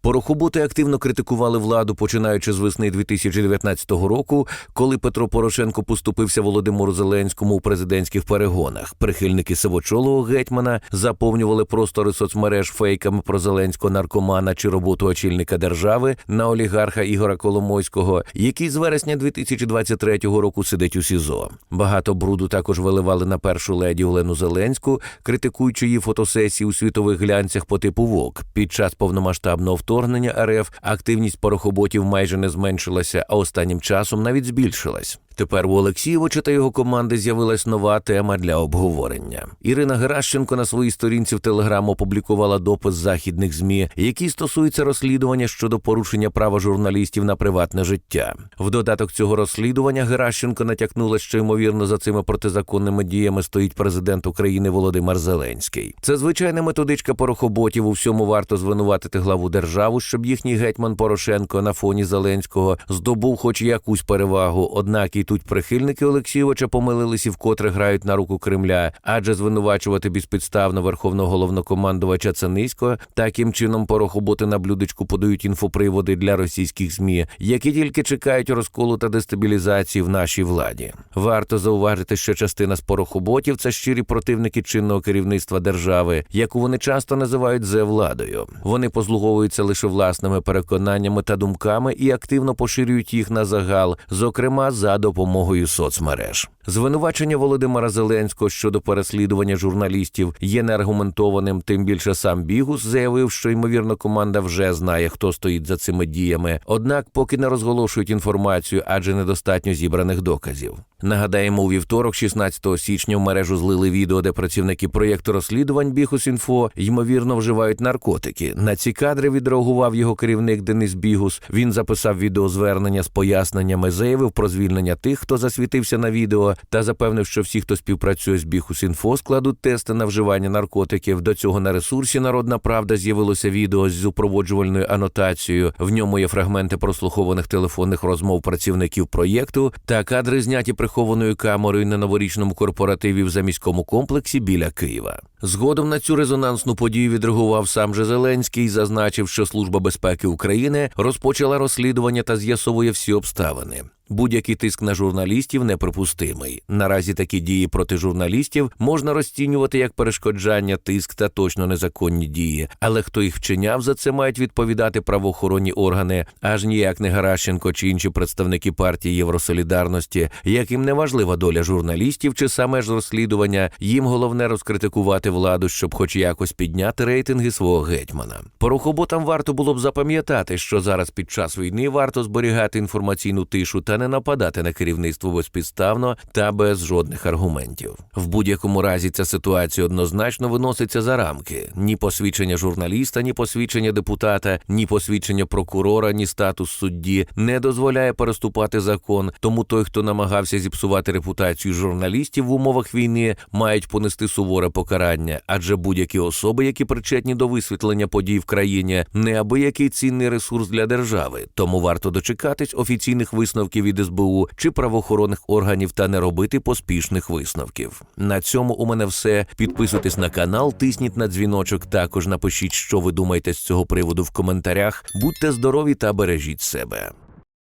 Порохоботи активно критикували владу, починаючи з весни 2019 року, коли Петро Порошенко поступився Володимиру Зеленському у президентських перегонах. Прихильники сивочолого гетьмана заповнювали простори соцмереж фейками про Зеленського наркомана чи роботу очільника держави на олігарха Ігора Коломойського, який з вересня 2023 року сидить у СІЗО. Багато бруду також виливали на першу леді Олену Зеленську, критикуючи її фотосесії у світових глянцях по типу ВОК. Під час повномасштабного вторгнення РФ активність порохоботів майже не зменшилася, а останнім часом навіть збільшилась. Тепер у Олексійовича та його команди з'явилась нова тема для обговорення. Ірина Геращенко на своїй сторінці в Телеграм опублікувала допис західних змі, який стосується розслідування щодо порушення права журналістів на приватне життя. В додаток цього розслідування Геращенко натякнула, що ймовірно за цими протизаконними діями стоїть президент України Володимир Зеленський. Це звичайна методичка порохоботів. У всьому варто звинуватити главу державу, щоб їхній гетьман Порошенко на фоні Зеленського здобув хоч якусь перевагу. Однак і тут прихильники Олексійовича помилились і вкотре грають на руку Кремля, адже звинувачувати безпідставно верховного головнокомандувача це низько. Таким чином порохоботи на блюдечку подають інфоприводи для російських змі, які тільки чекають розколу та дестабілізації в нашій владі. Варто зауважити, що частина з порохоботів це щирі противники чинного керівництва держави, яку вони часто називають зе владою. Вони послуговуються лише власними переконаннями та думками і активно поширюють їх на загал, зокрема за допомогою соцмереж. Звинувачення Володимира Зеленського щодо переслідування журналістів є неаргументованим. Тим більше сам Бігус заявив, що ймовірно команда вже знає, хто стоїть за цими діями. Однак, поки не розголошують інформацію, адже недостатньо зібраних доказів. Нагадаємо, у вівторок, 16 січня, в мережу злили відео, де працівники проєкту розслідувань Бігус.Інфо ймовірно вживають наркотики. На ці кадри відреагував його керівник Денис Бігус. Він записав відеозвернення з поясненнями, заявив про звільнення тих, хто засвітився на відео, та запевнив, що всі, хто співпрацює з Бігус.Інфо, складуть тести на вживання наркотиків. До цього на ресурсі Народна Правда з'явилося відео з супроводжувальною анотацією. В ньому є фрагменти прослухованих телефонних розмов працівників проєкту та кадри зняті прихованою камерою на новорічному корпоративі в заміському комплексі біля Києва. Згодом на цю резонансну подію відреагував сам же Зеленський, зазначив, що Служба безпеки України розпочала розслідування та з'ясовує всі обставини. Будь-який тиск на журналістів неприпустимий. Наразі такі дії проти журналістів можна розцінювати як перешкоджання, тиск та точно незаконні дії. Але хто їх вчиняв, за це мають відповідати правоохоронні органи, аж ніяк не Гаращенко чи інші представники партії Євросолідарності, яким не важлива доля журналістів чи саме ж розслідування. Їм головне розкритикувати владу, щоб хоч якось підняти рейтинги свого гетьмана. Порохоботам варто було б запам'ятати, що зараз під час війни варто зберігати інформаційну тишу та не нападати на керівництво безпідставно та без жодних аргументів. В будь-якому разі ця ситуація однозначно виноситься за рамки: ні посвідчення журналіста, ні посвідчення депутата, ні посвідчення прокурора, ні статус судді не дозволяє переступати закон. Тому той, хто намагався зіпсувати репутацію журналістів в умовах війни, мають понести суворе покарання, адже будь-які особи, які причетні до висвітлення подій в країні, неабиякий цінний ресурс для держави. Тому варто дочекатись офіційних висновків від СБУ чи правоохоронних органів та не робити поспішних висновків. На цьому у мене все. Підписуйтесь на канал, тисніть на дзвіночок. Також напишіть, що ви думаєте з цього приводу в коментарях. Будьте здорові та бережіть себе.